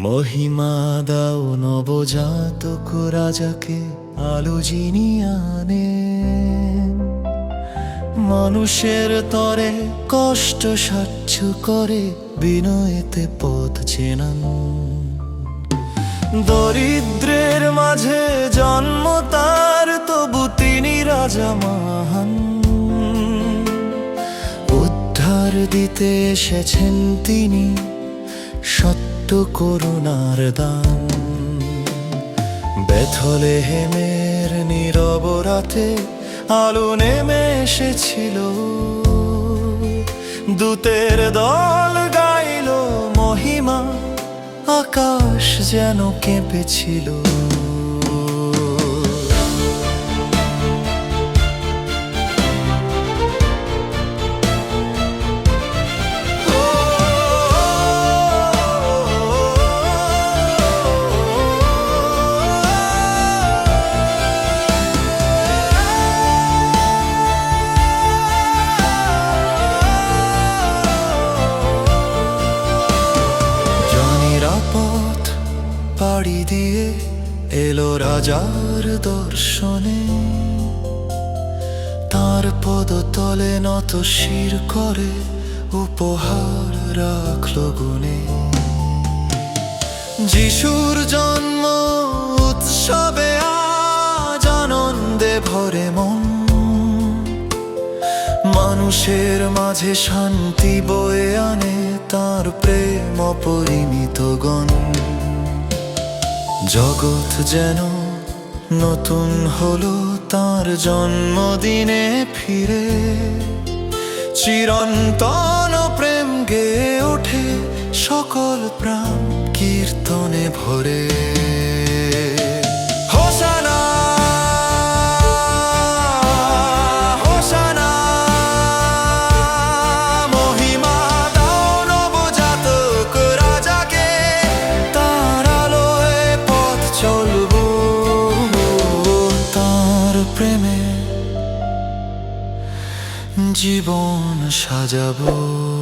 মহিমা দাও নবজাতক রাজাকে আলো যিনি আনে মানুষের তরে কষ্ট সাচ্ছ করে বিনয়েতে পথ চেনান। দরিদ্রের মাঝে জন্ম তার, তবু তিনি রাজা মহান। উদ্ধার দিতে এসেছেন তিনি সত্য করুণার দান। বেথলে হেমের নীরব রাতে আলো নেমে এসেছিল। দূতের দল গাইল মহিমা, আকাশ যেন কেঁপেছিল। পাড়ি দিয়ে এলো রাজার দর্শনে। তার পদতলে নত শির করে উপহার রাখল গুনে যিশুর জন্ম উৎসবে আজ আনন্দে ভরে মন। মানুষের মাঝে শান্তি বয়ে আনে তার প্রেম অপরিমিত গণ। জগৎ যেন নতুন হলো তার জন্মদিনে ফিরে। চিরন্তন প্রেম গে ওঠে সকল প্রাণ কীর্তনে ভরে। জীবন সাজাবো।